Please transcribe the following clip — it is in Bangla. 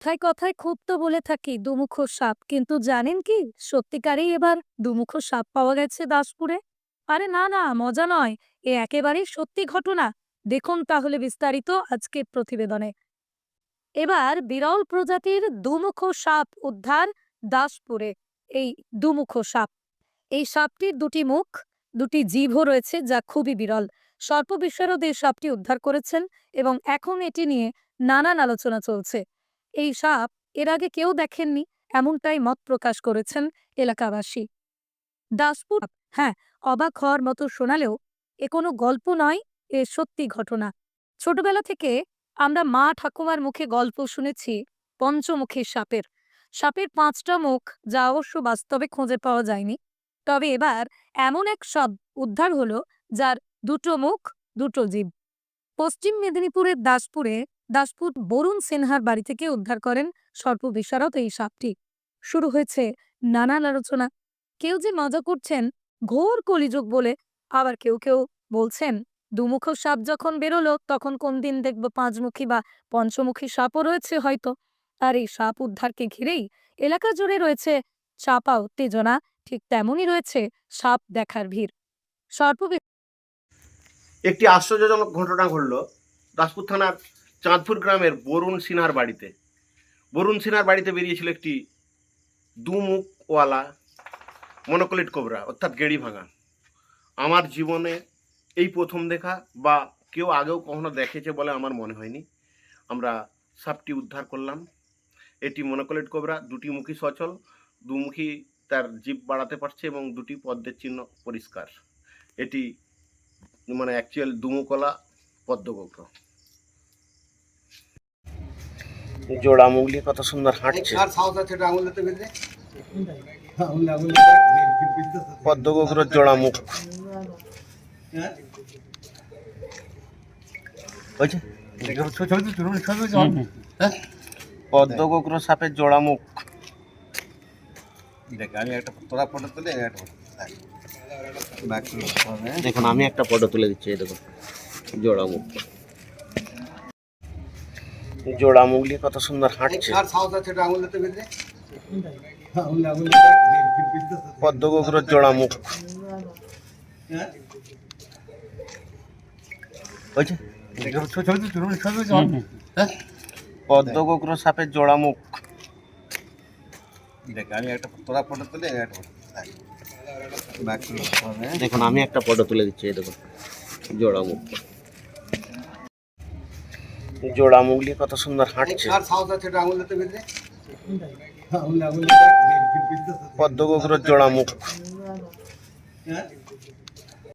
কথায় কথায় খুব তো বলে থাকি, দুমুখ সাপ। কিন্তু জানেন কি? সত্যিকারেই এবার দুমুখ সাপ পাওয়া গেছে দাসপুরে। আরে না না, মজা নয়, এ একেবারেই সত্যি ঘটনা। দেখুন তাহলে বিস্তারিত আজকের প্রতিবেদনে। এবার বিরল প্রজাতির দুমুখ সাপ উদ্ধার দাসপুরে, এই দুমুখ সাপ। এই সাপটির দুটি মুখ, দুটি জিভও রয়েছে যা খুবই বিরল। সর্প বিশারদ এই সাপটি উদ্ধার করেছেন এবং এখন এটি নিয়ে নানান আলোচনা চলছে। এই সাপ এর আগে কেউ দেখেননি, এমনটাই মত প্রকাশ করেছেন এলাকাবাসী। দাসপুর হ্যাঁ অবাক হওয়ার মতো শোনালেও এ কোনো গল্প নয়, এ সত্যি ঘটনা। ছোটবেলা থেকে আমরা মা ঠাকুমার মুখে গল্প শুনেছি পঞ্চমুখী সাপের। সাপের পাঁচটা মুখ যা অবশ্য বাস্তবে খুঁজে পাওয়া যায়নি। তবে এবার এমন এক সাপ উদ্ধার হলো, যার দুটো মুখ, দুটো জীব। পশ্চিম মেদিনীপুরের দাসপুরে দাসপুর বরুণ সিনহার বাড়ি থেকে উদ্ধার করেন সর্প বিশারদ এই সাপটি। শুরু হয়েছে নানান আলোচনা। কেউ যে মজা করছেন, ঘোর কলিযুগ বলে আবার কেউ কেউ বলছেন, দুমুখ সাপ যখন বেরোলো, তখন কোন দিন দেখব পাঁচমুখী বা পঞ্চমুখী সাপও রয়েছে হয়তো। আর এই সাপ উদ্ধারকে ঘিরেই এলাকা জুড়ে রয়েছে চাপা উত্তেজনা, ঠিক তেমনই রয়েছে সাপ দেখার ভিড়। সর্প একটি আশ্চর্যজনক ঘটনা ঘটল। দাসপুর থানার চাঁদপুর গ্রামের বরুণ সিনহার বাড়িতে। বরুণ সিনহার বাড়িতে বেরিয়েছিল একটি দুমুখওয়ালা মনোকলিট কোবরা, অর্থাৎ গেড়ি ভাঙা। আমার জীবনে এই প্রথম দেখা বা কেউ আগেও কখনো দেখেছে বলে আমার মনে হয়নি। আমরা সাপটি উদ্ধার করলাম। এটি মনোকলিট কোবরা, দুটি মুখী সচল, দুমুখী তার জীব বাড়াতে পারছে এবং দুটি পদ্মের চিহ্ন পরিষ্কার। এটি মানে অ্যাকচুয়াল দুমুকলা পদ্মগোগ্র জোড়া মুগলি কত সুন্দর হাঁটছে। পদ্মগোগ্রর জোড়া মুখ। হয়েছে পদ্মগোগ্র সাপের জোড়া মুখ। দেখ আমি একটা তোরা ফটো তুলে দেখুন আমি একটা ফটো তুলে দিচ্ছি এই দেখুন জোড়া মুখ। জোড়া মুগলি কত সুন্দর হাঁটছে। আঙুলে পদ্মগোগ্রর জোড়া মুখ। হয়েছে পদ্মগোগ্র সাপের জোড়া মুখ। দেখ আমি একটা তোরা ফটো তুলে আমি একটা দেখুন আমি একটা ফটো তুলে দিচ্ছি এই দেখুন জোড়া মুখ। জোড়া মুগলি কত সুন্দর হাঁটছে। পদ্মগোগ্রর জোড়া মুখ।